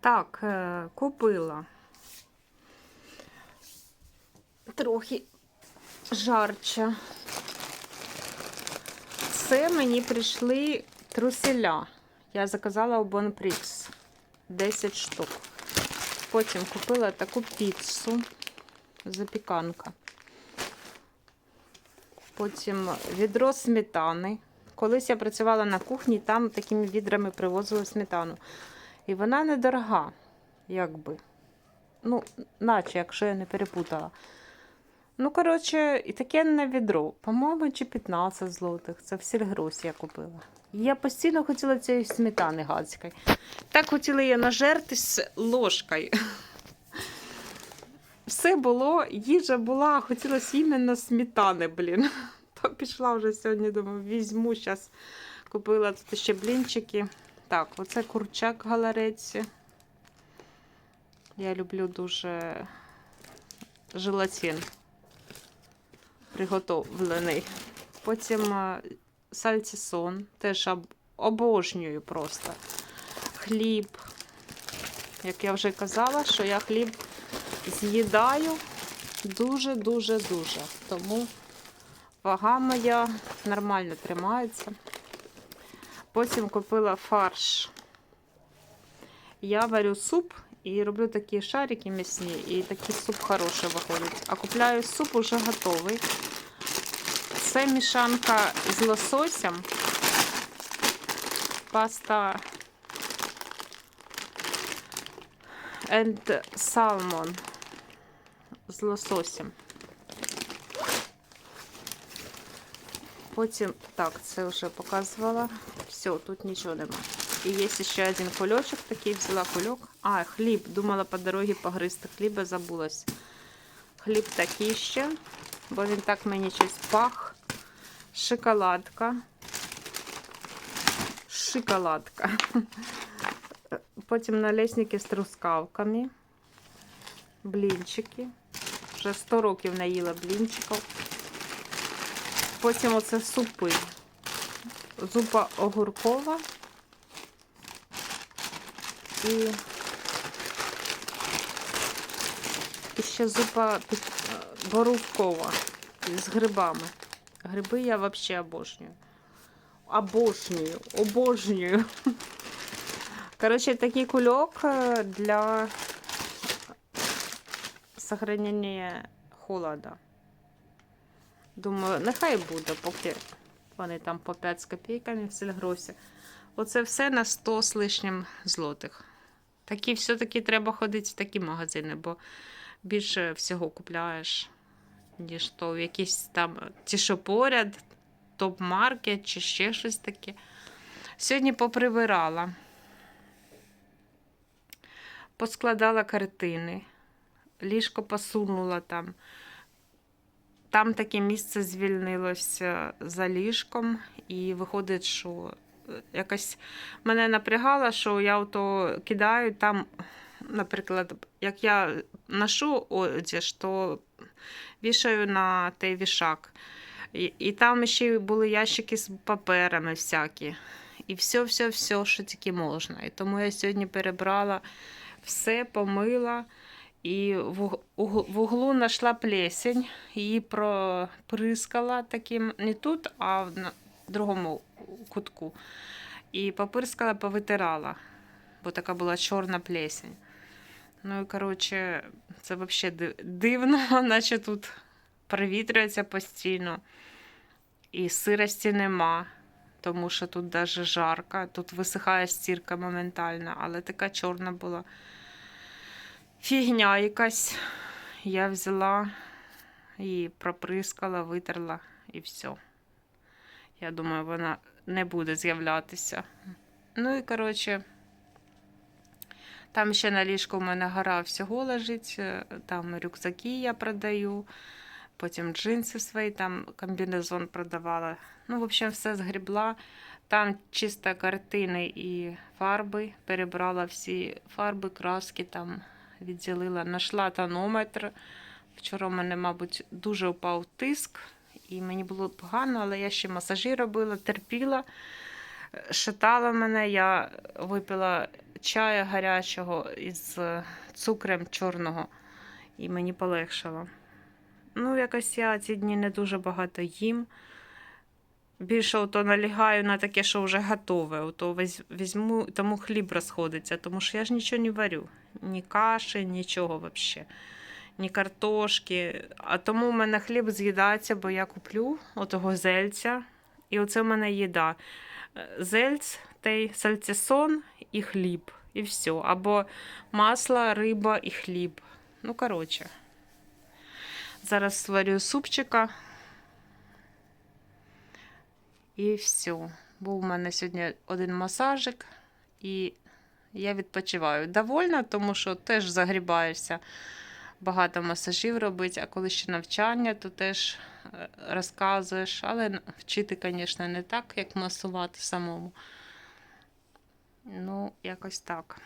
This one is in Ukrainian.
Так, е, купила. Трохи жарче. Це мені прийшли труселя. Я заказала у Bonprix 10 штук. Потім купила таку піцу. Запіканка. Потім відро сметани. Колись я працювала на кухні, там такими відрами привозили сметану. І вона недорога, якби. Ну, наче, якщо я не перепутала. Ну, коротше, і таке на відро. По-моєму, чи 15 злотих. Це в сільгросі я купила. Я постійно хотіла цієї сметани гадської. Так хотіла я нажертись ложкою. Все було, їжа була, хотілося іменно сметани, блін. То пішла вже сьогодні, думаю, візьму зараз. Купила тут ще блінчики. Так, оце курчак галареці. Я люблю дуже желатин приготовлений. Потім е, сальцісон, теж обожнюю просто. Хліб. Як я вже казала, що я хліб з'їдаю дуже-дуже-дуже. Тому вага моя нормально тримається. Потім купила фарш. Я варю суп і роблю такі шарики м'ясні, і такий суп хороший виходить. А купляю суп уже готовий. Це мішанка з лососем. Паста and salmon з лососем. Потім, так, це вже показувала. Все, тут нічого нема. І є ще один кульочок, такий взяла кульок. А, хліб. Думала по дорозі погризти хліба, забулась. Хліб такий ще, бо він так мені щось пах. Шоколадка. Шоколадка. Потім налесники з трускавками. Блінчики. Вже 100 років наїла блінчиків. Потім оце супи. Зупа огуркова. І, і ще зупа е, з грибами. Гриби я взагалі обожнюю. Обожнюю, обожнюю. Коротше, такий кульок е, для сохранення холода. Думаю, нехай буде, поки вони там по 5 з копійками в сільгросі. Оце все на 100 з лишнім злотих. Такі все-таки треба ходити в такі магазини, бо більше всього купляєш, ніж то в якісь там ті, що поряд, топ-маркет чи ще щось таке. Сьогодні поприбирала, поскладала картини, ліжко посунула там. Там таке місце звільнилося за ліжком, і виходить, що е, якось мене напрягало, що я ото кидаю там, наприклад, як я ношу одяж, то вішаю на той вішак. І, і там ще були ящики з паперами всякі. І все-все-все, що тільки можна. І тому я сьогодні перебрала все, помила. І в, уг- уг- в углу знайшла плесень, її проприскала таким не тут, а в другому кутку. І попирскала, повитирала, бо така була чорна плесень. Ну і коротше, це взагалі дивно, наче тут провітрюється постійно. І сирості нема, тому що тут навіть жарко, тут висихає стірка моментально, але така чорна була фігня якась. Я взяла і проприскала, витерла і все. Я думаю, вона не буде з'являтися. Ну і коротше, там ще на ліжку в мене гора всього лежить. е, Там рюкзаки я продаю, потім джинси свої, там комбінезон продавала. Ну, в общем, все згрібла. Там чисто картини і фарби. Перебрала всі фарби, краски там відділила. Нашла тонометр. Вчора в мене, мабуть, дуже впав тиск, і мені було погано, але я ще масажі робила, терпіла, шатала мене. Я випила чаю гарячого із цукром чорного, і мені полегшало. Ну, якось я ці дні не дуже багато їм. Більше ото налягаю на таке, що вже готове. Ото візьму, тому хліб розходиться, тому що я ж нічого не варю. Ні каші, нічого взагалі. Ні картошки. А тому в мене хліб з'їдається, бо я куплю отого зельця. І оце в мене їда. Е, Зельць, той сальцесон і хліб. І все. Або масло, риба і хліб. Ну, коротше. Зараз сварю супчика. І все. Був у мене сьогодні один масажик, і я відпочиваю. Довольна, тому що теж загрібаєшся. Багато масажів робити, а коли ще навчання, то теж е, розказуєш. Але вчити, звісно, не так, як масувати самому. Ну, якось так.